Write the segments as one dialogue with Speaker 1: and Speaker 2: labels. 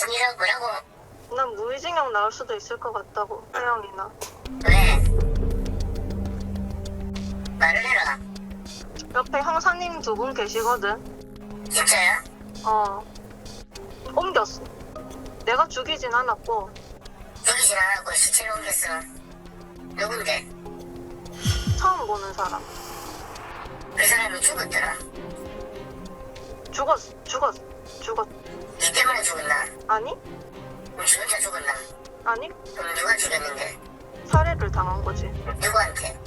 Speaker 1: 정리라고 뭐라고?
Speaker 2: 난 무의징역 나올 수도 있을 것 같다고 태영이나
Speaker 1: 왜? 말을 해라.
Speaker 2: 옆에 형사님 두 분 계시거든
Speaker 1: 진짜야?
Speaker 2: 어 옮겼어 내가 죽이진 않았고
Speaker 1: 죽이진 않았고 시체를 옮겼어. 누군데?
Speaker 2: 처음 보는 사람
Speaker 1: 그 사람이 죽었더라.
Speaker 2: 죽었어 죽었어 죽었
Speaker 1: 니 때문에 죽었나?
Speaker 2: 아니
Speaker 1: 그럼 지 혼자 죽었나?
Speaker 2: 아니
Speaker 1: 그럼 누가 죽였는데?
Speaker 2: 살해를 당한 거지
Speaker 1: 누구한테?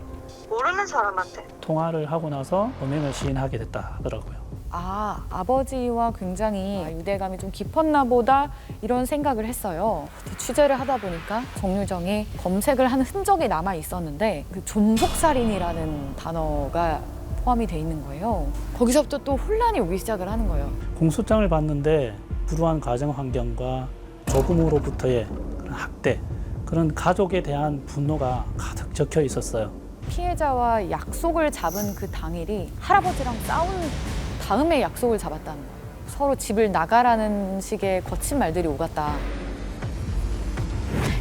Speaker 2: 모르는 사람한테
Speaker 3: 통화를 하고 나서 범행을 시인하게 됐다 하더라고요.
Speaker 4: 아, 아버지와 굉장히 유대감이 좀 깊었나 보다 이런 생각을 했어요. 취재를 하다 보니까 정유정이 검색을 한 흔적이 남아 있었는데 그 존속살인이라는 단어가 포함이 돼 있는 거예요. 거기서부터 또 혼란이 오기 시작을 하는 거예요.
Speaker 3: 공소장을 봤는데 불우한 가정 환경과 조부모로부터의 그런 학대, 그런 가족에 대한 분노가 가득 적혀 있었어요.
Speaker 4: 피해자와 약속을 잡은 그 당일이 할아버지랑 싸운 다음에 약속을 잡았다는 거예요. 서로 집을 나가라는 식의 거친 말들이 오갔다.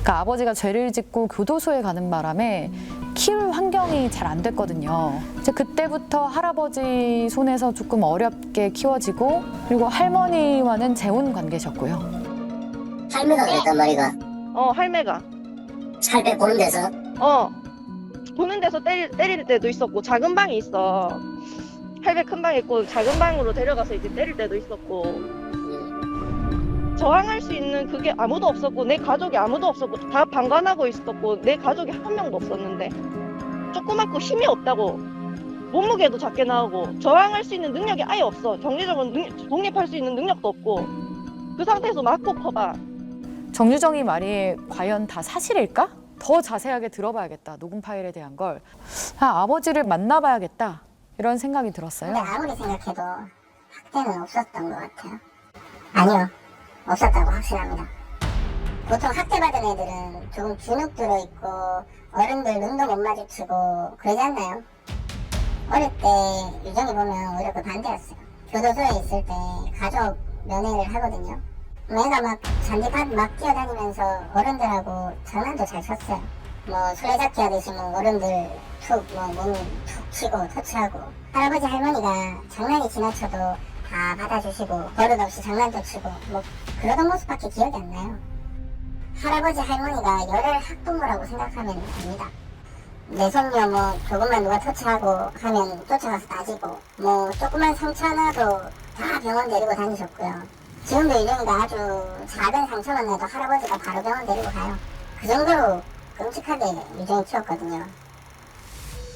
Speaker 4: 그러니까 아버지가 죄를 짓고 교도소에 가는 바람에 키울 환경이 잘 안 됐거든요. 이제 그때부터 할아버지 손에서 조금 어렵게 키워지고 그리고 할머니와는 재혼 관계셨고요.
Speaker 1: 할매가 그랬단 말이가.
Speaker 5: 어 할매가
Speaker 1: 살빼 보는 데서
Speaker 5: 어 보는 데서 때릴, 때릴 때도 있었고 작은 방이 있어 할매 큰방 있고 작은 방으로 데려가서 이제 때릴 때도 있었고 저항할 수 있는 그게 아무도 없었고 내 가족이 아무도 없었고 다 방관하고 있었고 내 가족이 한 명도 없었는데 조그맣고 힘이 없다고 몸무게도 작게 나오고 저항할 수 있는 능력이 아예 없어 정리적으로 능- 독립할 수 있는 능력도 없고 그 상태에서 맞고 커봐
Speaker 4: 정유정이 말이 과연 다 사실일까? 더 자세하게 들어봐야겠다. 녹음 파일에 대한 걸. 아, 아버지를 만나봐야겠다. 이런 생각이 들었어요.
Speaker 1: 근데 아무리 생각해도 학대는 없었던 것 같아요. 아니요, 없었다고 확신합니다. 보통 학대받은 애들은 조금 주눅 들어있고 어른들 눈도 못 마주치고 그러지 않나요? 어릴 때 유정이 보면 오히려 그 반대였어요. 교도소에 있을 때 가족 면회를 하거든요. 애가 막 잔디밭 막 뛰어다니면서 어른들하고 장난도 잘 쳤어요. 뭐 술래잡기 하듯이 뭐 어른들 툭뭐몸툭 치고 터치하고 할아버지 할머니가 장난이 지나쳐도 다 받아주시고 버릇없이 장난도 치고 뭐 그러던 모습밖에 기억이 안 나요. 할아버지 할머니가 열혈 학부모라고 생각하면 됩니다. 내 손녀 뭐 조금만 누가 터치하고 하면 쫓아가서 따지고 뭐 조그만 상처 하나도 다 병원 데리고 다니셨고요. 지금도 유정이가 아주 작은 상처만 나도 할아버지가 바로 병원 데리고 가요. 그 정도로 끔찍하게 유정이 키웠거든요.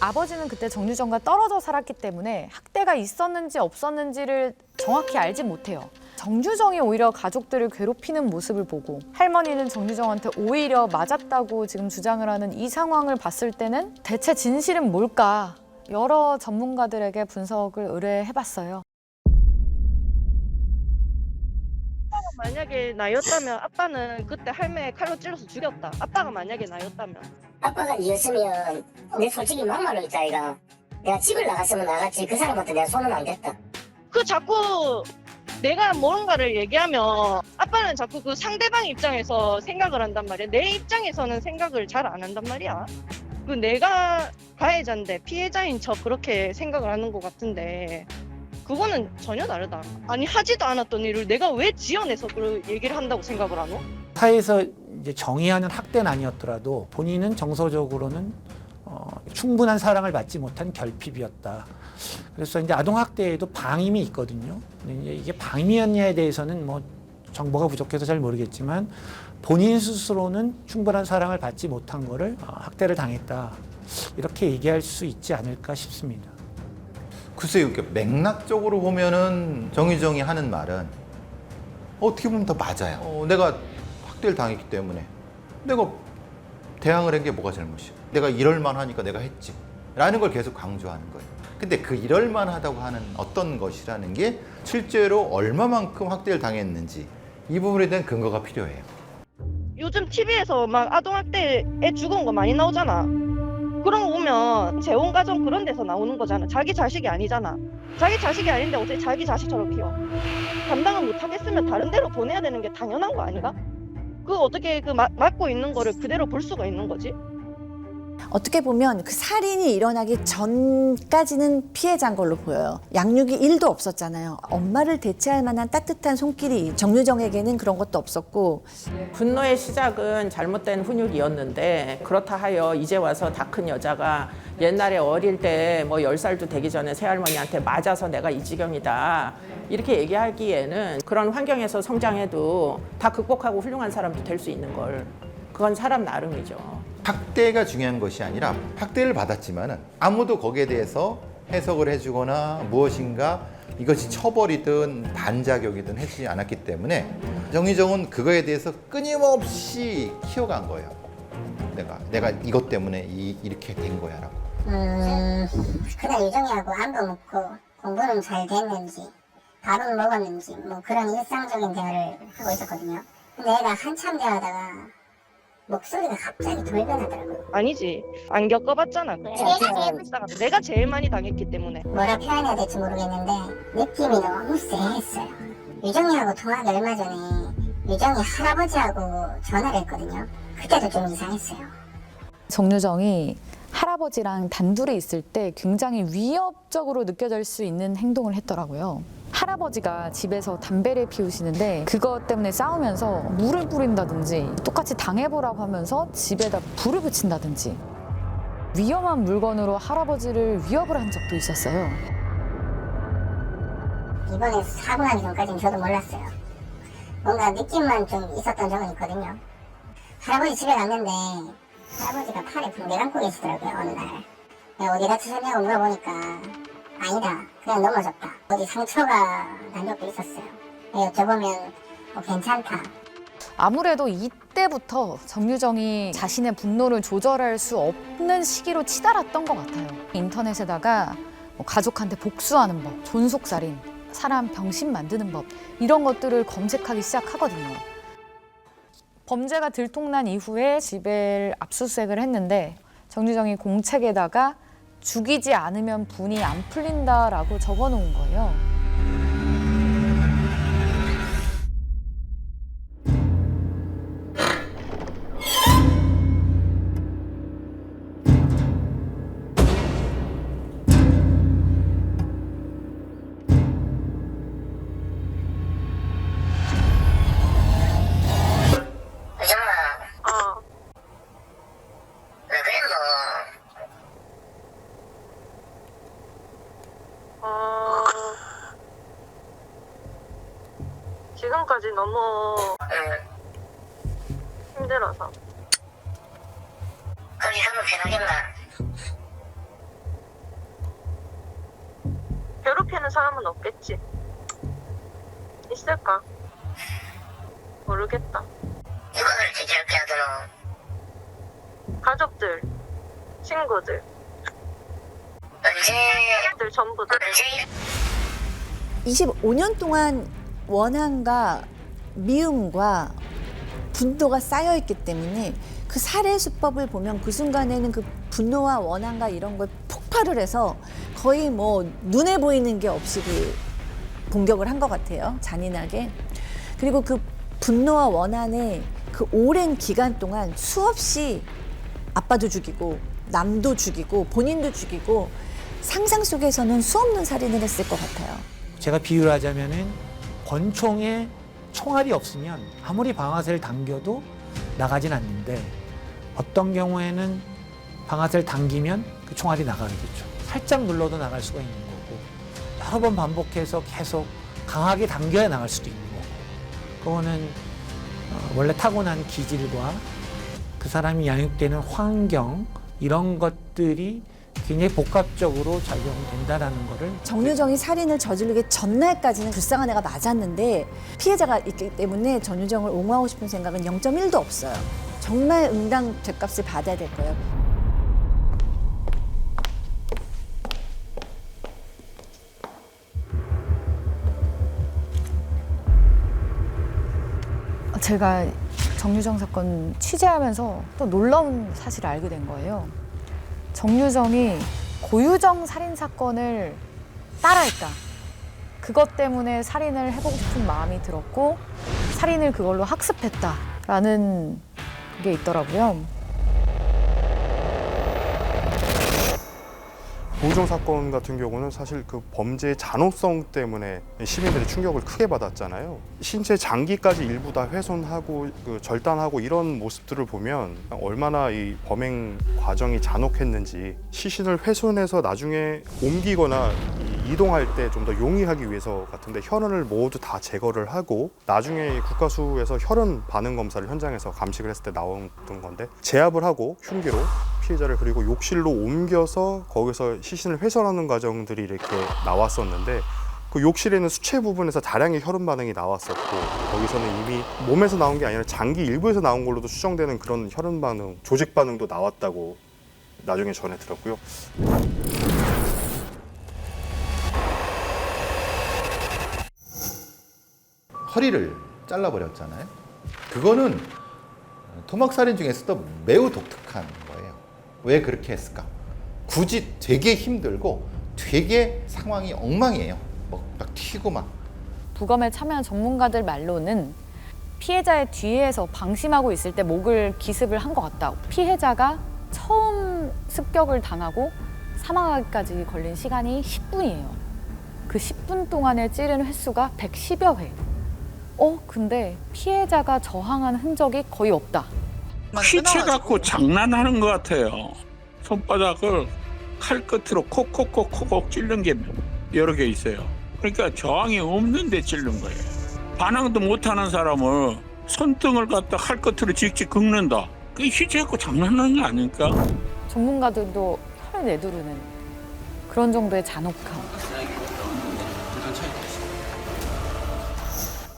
Speaker 4: 아버지는 그때 정유정과 떨어져 살았기 때문에 학대가 있었는지 없었는지를 정확히 알지 못해요. 정유정이 오히려 가족들을 괴롭히는 모습을 보고 할머니는 정유정한테 오히려 맞았다고 지금 주장을 하는 이 상황을 봤을 때는 대체 진실은 뭘까? 여러 전문가들에게 분석을 의뢰해봤어요.
Speaker 5: 만약에 나였다면 아빠는 그때 할매 칼로 찔러서 죽였다. 아빠가 만약에 나였다면.
Speaker 1: 아빠가 니였으면 내 솔직히 막말로 있다 아이가 내가 집을 나갔으면 나갔지 그 사람한테 내가 손은 안 댔다
Speaker 5: 그 자꾸 내가 뭔가를 얘기하면 아빠는 자꾸 그 상대방 입장에서 생각을 한단 말이야. 내 입장에서는 생각을 잘 안 한단 말이야. 그 내가 가해자인데 피해자인 척 그렇게 생각을 하는 것 같은데 그거는 전혀 다르다. 아니 하지도 않았던 일을 내가 왜 지어내서 그 얘기를 한다고 생각을 하노?
Speaker 6: 사회에서 이제 정의하는 학대는 아니었더라도 본인은 정서적으로는 어, 충분한 사랑을 받지 못한 결핍이었다. 그래서 이제 아동 학대에도 방임이 있거든요. 이게 방임이었냐에 대해서는 뭐 정보가 부족해서 잘 모르겠지만 본인 스스로는 충분한 사랑을 받지 못한 거를 어, 학대를 당했다. 이렇게 얘기할 수 있지 않을까 싶습니다.
Speaker 7: 글쎄요, 맥락적으로 보면은 정의정이 하는 말은 어떻게 보면 더 맞아요. 어, 내가 학대를 당했기 때문에 내가 대항을 한 게 뭐가 잘못이야? 내가 이럴 만 하니까 내가 했지. 라는 걸 계속 강조하는 거예요. 근데 그 이럴만 하다고 하는 어떤 것이라는 게 실제로 얼마만큼 학대를 당했는지 이 부분에 대한 근거가 필요해요.
Speaker 5: 요즘 TV에서 막 아동학대 애 죽은 거 많이 나오잖아. 그런 거 보면 재혼가정 그런 데서 나오는 거잖아. 자기 자식이 아니잖아. 자기 자식이 아닌데 어떻게 자기 자식처럼 키워? 감당을 못 하겠으면 다른 데로 보내야 되는 게 당연한 거 아닌가? 그 어떻게 그 마- 맡고 있는 거를 그대로 볼 수가 있는 거지?
Speaker 8: 어떻게 보면 그 살인이 일어나기 전까지는 피해자인 걸로 보여요. 양육이 일도 없었잖아요. 엄마를 대체할 만한 따뜻한 손길이 정유정에게는 그런 것도 없었고
Speaker 9: 분노의 시작은 잘못된 훈육이었는데 그렇다 하여 이제 와서 다 큰 여자가 옛날에 어릴 때 뭐 열살도 되기 전에 새할머니한테 맞아서 내가 이 지경이다 이렇게 얘기하기에는 그런 환경에서 성장해도 다 극복하고 훌륭한 사람도 될 수 있는 걸 그건 사람 나름이죠.
Speaker 7: 학대가 중요한 것이 아니라 학대를 받았지만은 아무도 거기에 대해서 해석을 해주거나 무엇인가 이것이 처벌이든 반자격이든 해주지 않았기 때문에 정의정은 그거에 대해서 끊임없이 키워간 거예요. 내가 내가 이것 때문에 이, 이렇게 된 거야라고.
Speaker 1: 음, 그날 유정이하고 안부 묻고 공부는 잘 됐는지, 밥은 먹었는지, 뭐 그런 일상적인 대화를 하고 있었거든요. 근데 애가 한참 대화하다가 목소리가 갑자기 돌변하더라고요.
Speaker 5: 아니지. 안 겪어봤잖아.
Speaker 1: 제가 제일
Speaker 5: 불쌍하다. 내가 제일 많이 당했기 때문에.
Speaker 1: 뭐라 표현해야 될지 모르겠는데 느낌이 너무 쎄했어요. 유정이하고 통화하기 얼마 전에 유정이 할아버지하고 전화를 했거든요. 그때도 좀 이상했어요.
Speaker 4: 정유정이 할아버지랑 단둘이 있을 때 굉장히 위협적으로 느껴질 수 있는 행동을 했더라고요. 할아버지가 집에서 담배를 피우시는데 그것 때문에 싸우면서 물을 뿌린다든지 똑같이 당해보라고 하면서 집에다 불을 붙인다든지 위험한 물건으로 할아버지를 위협을 한 적도 있었어요.
Speaker 1: 이번에 사고 나기 전까지는 저도 몰랐어요. 뭔가 느낌만 좀 있었던 적은 있거든요. 할아버지 집에 갔는데 할아버지가 팔에 붕대 감고 계시더라고요 어느 날. 어디 다치셨냐고 물어보니까 아니다 그냥 넘어졌다. 어디 상처가 난 적도 있었어요. 여쭤보면 뭐 괜찮다.
Speaker 4: 아무래도 이때부터 정유정이 자신의 분노를 조절할 수 없는 시기로 치달았던 것 같아요. 인터넷에다가 뭐 가족한테 복수하는 법, 존속살인, 사람 병신 만드는 법 이런 것들을 검색하기 시작하거든요. 범죄가 들통난 이후에 집을 압수수색을 했는데 정유정이 공책에다가 죽이지 않으면 분이 안 풀린다라고 적어 놓은 거예요.
Speaker 2: 지금까지 너무 힘들어서.
Speaker 1: 그렇게 하면 변하겠나?
Speaker 2: 괴롭히는 사람은 없겠지. 있을까? 모르겠다.
Speaker 1: 누가 그렇게 괴롭게 하더노?
Speaker 2: 가족들, 친구들,
Speaker 1: 언제
Speaker 2: 들 전부 다.
Speaker 1: 언제
Speaker 8: 25년 동안 원한과 미움과 분노가 쌓여 있기 때문에 그 살해 수법을 보면 그 순간에는 그 분노와 원한과 이런 걸 폭발을 해서 거의 뭐 눈에 보이는 게 없이 그 공격을 한 것 같아요. 잔인하게. 그리고 그 분노와 원한에 그 오랜 기간 동안 수없이 아빠도 죽이고 남도 죽이고 본인도 죽이고 상상 속에서는 수없는 살인을 했을 것 같아요.
Speaker 6: 제가 비유를 하자면은 권총에 총알이 없으면 아무리 방아쇠를 당겨도 나가진 않는데 어떤 경우에는 방아쇠를 당기면 그 총알이 나가게 되죠. 살짝 눌러도 나갈 수가 있는 거고 여러 번 반복해서 계속 강하게 당겨야 나갈 수도 있는 거고 그거는 어, 원래 타고난 기질과 그 사람이 양육되는 환경 이런 것들이 굉장히 복합적으로 작용된다라는 거를
Speaker 8: 정유정이 살인을 저지르기 전날까지는 불쌍한 애가 맞았는데 피해자가 있기 때문에 전유정을 옹호하고 싶은 생각은 0.1도 없어요. 정말 응당 죄값을 받아야 될 거예요.
Speaker 4: 제가 정유정 사건 취재하면서 또 놀라운 사실을 알게 된 거예요. 정유정이 고유정 살인 사건을 따라했다. 그것 때문에 살인을 해보고 싶은 마음이 들었고 살인을 그걸로 학습했다라는 게 있더라고요.
Speaker 10: 고우정 사건 같은 경우는 사실 그 범죄의 잔혹성 때문에 시민들이 충격을 크게 받았잖아요. 신체 장기까지 일부 다 훼손하고 그 절단하고 이런 모습들을 보면 얼마나 이 범행 과정이 잔혹했는지 시신을 훼손해서 나중에 옮기거나 이 이동할 때 좀 더 용이하기 위해서 같은데 혈흔을 모두 다 제거를 하고 나중에 국가수에서 혈흔 반응 검사를 현장에서 감식을 했을 때 나왔던 건데 제압을 하고 흉기로 피해자를 그리고 욕실로 옮겨서 거기서 시신을 훼손하는 과정들이 이렇게 나왔었는데 그 욕실에는 수체 부분에서 다량의 혈흔 반응이 나왔었고 거기서는 이미 몸에서 나온 게 아니라 장기 일부에서 나온 걸로도 추정되는 그런 혈흔 반응, 조직 반응도 나왔다고 나중에 전해 들었고요.
Speaker 7: 허리를 잘라버렸잖아요. 그거는 토막 살인 중에서도 매우 독특한 거예요. 왜 그렇게 했을까? 굳이 되게 힘들고 되게 상황이 엉망이에요. 막, 막 튀고 막
Speaker 4: 부검에 참여한 전문가들 말로는 피해자의 뒤에서 방심하고 있을 때 목을 기습을 한 것 같다. 피해자가 처음 습격을 당하고 사망하기까지 걸린 시간이 10분이에요. 그 10분 동안에 찌른 횟수가 110여 회. 어, 근데 피해자가 저항한 흔적이 거의 없다.
Speaker 11: 휘체 갖고 장난하는 것 같아요. 손바닥을 칼 끝으로 콕콕콕콕콕 찔른 게 여러 개 있어요. 그러니까 저항이 없는데 찔른 거예요. 반항도 못하는 사람을 손등을 갖다 칼 끝으로 직직 긁는다. 그게 휘체 갖고 장난하는 게 아닐까?
Speaker 4: 전문가들도 혀를 내두르는 그런 정도의 잔혹함.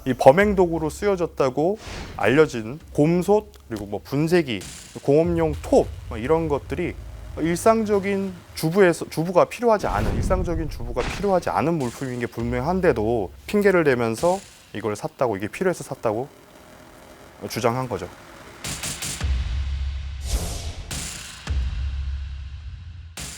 Speaker 10: 이 범행 도구로 쓰여졌다고 알려진 곰솥 그리고 뭐 분쇄기, 공업용 톱뭐 이런 것들이 일상적인 주부에서 주부가 필요하지 않은 일상적인 주부가 필요하지 않은 물품인 게 분명한데도 핑계를 대면서 이걸 샀다고 이게 필요해서 샀다고 주장한 거죠.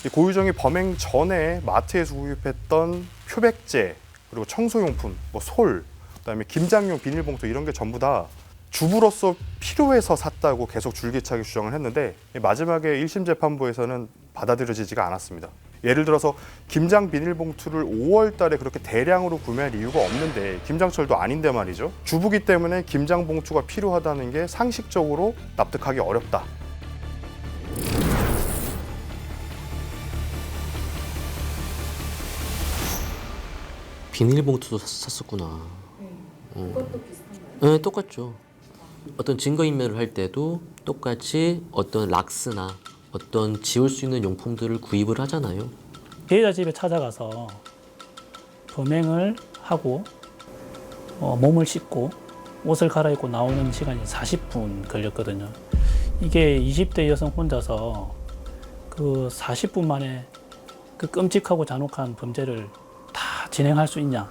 Speaker 10: 이 고유정이 범행 전에 마트에서 구입했던 표백제 그리고 청소용품, 뭐 솔, 그다음에 김장용 비닐봉투 이런 게 전부 다 주부로서 필요해서 샀다고 계속 줄기차게 주장을 했는데 마지막에 1심 재판부에서는 받아들여지지가 않았습니다. 예를 들어서 김장 비닐봉투를 5월 달에 그렇게 대량으로 구매할 이유가 없는데 김장철도 아닌데 말이죠. 주부기 때문에 김장 봉투가 필요하다는 게 상식적으로 납득하기 어렵다.
Speaker 12: 비닐봉투도 샀- 샀었구나. 그것도 비슷한가요? 네, 똑같죠. 어떤 증거인멸을 할 때도 똑같이 어떤 락스나 어떤 지울 수 있는 용품들을 구입을 하잖아요.
Speaker 3: 피해자 집에 찾아가서 범행을 하고 어, 몸을 씻고 옷을 갈아입고 나오는 시간이 40분 걸렸거든요. 이게 20대 여성 혼자서 그 40분 만에 그 끔찍하고 잔혹한 범죄를 다 진행할 수 있냐?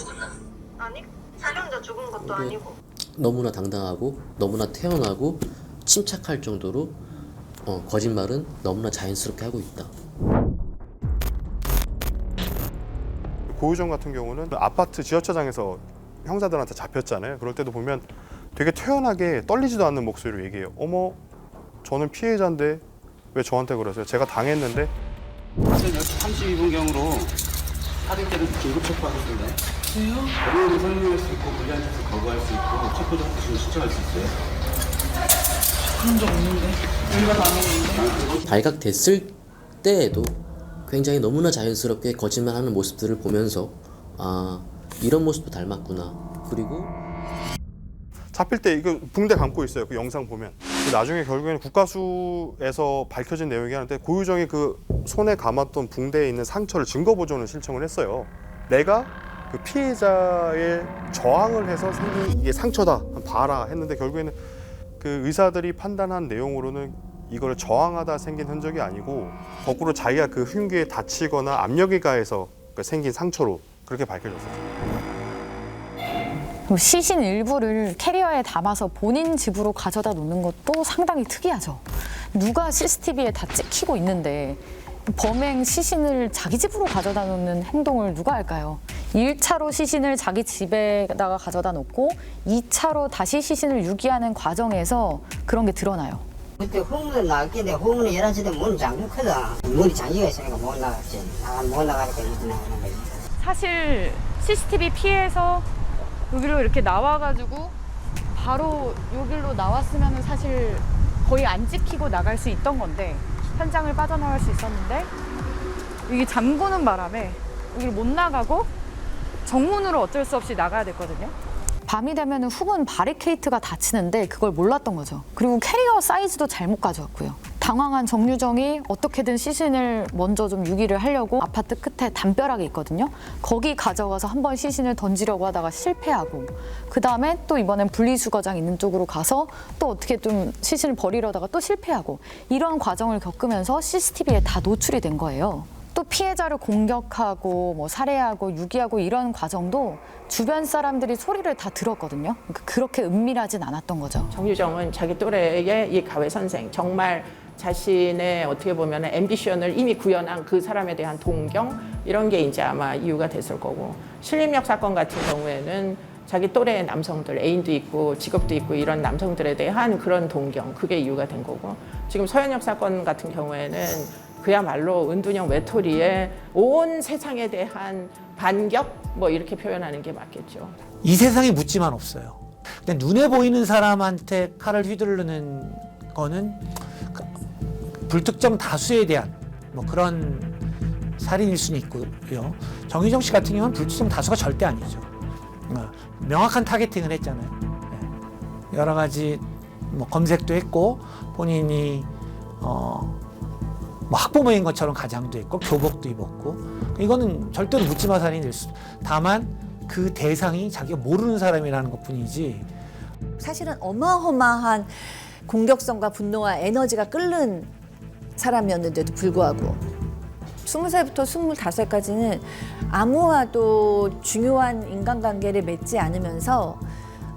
Speaker 12: 죽었나?
Speaker 2: 아니? 살인자 죽은 것도 아니고.
Speaker 12: 너무나 당당하고 너무나 태연하고 침착할 정도로 어, 거짓말은 너무나 자연스럽게 하고 있다.
Speaker 10: 고유정 같은 경우는 아파트 지하철장에서 형사들한테 잡혔잖아요. 그럴 때도 보면 되게 태연하게 떨리지도 않는 목소리로 얘기해요. 어머, 저는 피해자인데 왜 저한테 그러세요? 제가 당했는데
Speaker 13: 32분경으로 살인죄를 긴급 체포하셨던 데. 왜요? 법원에서 설명할 수 있고 불리한 짓을 거부할 수 있고 체포 조치를 신청할 수 있어요.
Speaker 12: 발각됐을 때에도 굉장히 너무나 자연스럽게 거짓말하는 모습들을 보면서 아 이런 모습도 닮았구나 그리고
Speaker 10: 잡힐 때 이거 붕대 감고 있어요. 그 영상 보면. 그 나중에 결국에는 국가수에서 밝혀진 내용이 하는데 고유정이 그 손에 감았던 붕대에 있는 상처를 증거 보존을 신청을 했어요. 내가 그 피해자의 저항을 해서 생긴 이게 상처다. 봐라 했는데 결국에는 그 의사들이 판단한 내용으로는 이거를 저항하다 생긴 흔적이 아니고 거꾸로 자기가 그 흉기에 다치거나 압력이 가해서 그 생긴 상처로 그렇게.
Speaker 4: 그리고 시신 일부를 캐리어에 담아서 본인 집으로 가져다 놓는 것도 상당히 특이하죠. 누가 CCTV에 다 찍히고 있는데 범행 시신을 자기 집으로 가져다 놓는 행동을 누가 할까요? 1차로 시신을 자기 집에다가 가져다 놓고 2차로 다시 시신을 유기하는 과정에서 그런 게 드러나요.
Speaker 14: 그때 후문에 나갔겠는데 후문에 11시 되면 문이 잠겼거든. 문이 잠겨 있으니까 못 나갔지. 나가, 못 나가니까 이렇게 나가는 거지.
Speaker 4: 사실 CCTV 피해서 여기로 이렇게 나와가지고 바로 여기로 나왔으면 사실 거의 안 찍히고 나갈 수 있던 건데 현장을 빠져나갈 수 있었는데 이게 잠그는 바람에 여기를 못 나가고 정문으로 어쩔 수 없이 나가야 됐거든요. 밤이 되면 후문 바리케이트가 닫히는데 그걸 몰랐던 거죠. 그리고 캐리어 사이즈도 잘못 가져왔고요. 당황한 정유정이 어떻게든 시신을 먼저 좀 유기를 하려고 아파트 끝에 담벼락이 있거든요. 거기 가져가서 한번 시신을 던지려고 하다가 실패하고 그 다음에 또 이번엔 분리수거장 있는 쪽으로 가서 또 어떻게 좀 시신을 버리려다가 또 실패하고 이런 과정을 겪으면서 CCTV에 다 노출이 된 거예요. 또 피해자를 공격하고 뭐 살해하고 유기하고 이런 과정도 주변 사람들이 소리를 다 들었거든요. 그러니까 그렇게 은밀하진 않았던 거죠.
Speaker 9: 정유정은 자기 또래의 이 가외 선생 정말 자신의 어떻게 보면 앰비션을 이미 구현한 그 사람에 대한 동경 이런 게 이제 아마 이유가 됐을 거고 신림역 사건 같은 경우에는 자기 또래의 남성들 애인도 있고 직업도 있고 이런 남성들에 대한 그런 동경 그게 이유가 된 거고 지금 서현역 사건 같은 경우에는 그야말로 은둔형 외톨이의 온 세상에 대한 반격 뭐 이렇게 표현하는 게 맞겠죠.
Speaker 6: 이 세상에 묻지만 없어요. 근데 눈에 보이는 사람한테 칼을 휘두르는 거는 그 불특정 다수에 대한 뭐 그런 살인일 수는 있고요. 정유정 씨 같은 경우는 불특정 다수가 절대 아니죠. 어, 명확한 타겟팅을 했잖아요. 예. 여러 가지 뭐 검색도 했고 본인이 어, 뭐 학부모인 것처럼 가장도 했고 교복도 입었고 이거는 절대로 묻지마 살인일 수. 다만 그 대상이 자기가 모르는 사람이라는 것뿐이지
Speaker 8: 사실은 어마어마한 공격성과 분노와 에너지가 끓는 사람이었는데도 불구하고 스무 살부터 스물다섯 까지는 아무와도 중요한 인간관계를 맺지 않으면서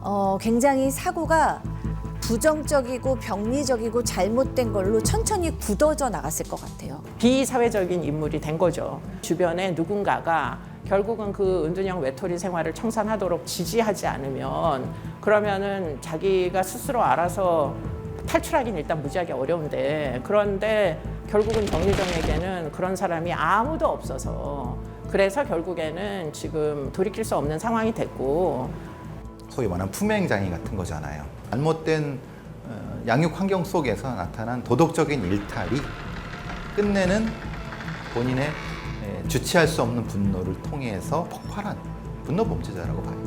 Speaker 8: 어, 굉장히 사고가 부정적이고 병리적이고 잘못된 걸로 천천히 굳어져 나갔을 것 같아요.
Speaker 9: 비사회적인 인물이 된 거죠. 주변에 누군가가 결국은 그 은둔형 외톨이 생활을 청산하도록 지지하지 않으면 그러면은 자기가 스스로 알아서 탈출하기는 일단 무지하게 어려운데 그런데 결국은 정유정에게는 그런 사람이 아무도 없어서 그래서 결국에는 지금 돌이킬 수 없는 상황이 됐고
Speaker 7: 소위 말하는 품행장애 같은 거잖아요. 잘못된 어, 양육 환경 속에서 나타난 도덕적인 일탈이 끝내는 본인의 에, 주체할 수 없는 분노를 통해서 폭발한 분노 범죄자라고 봐요.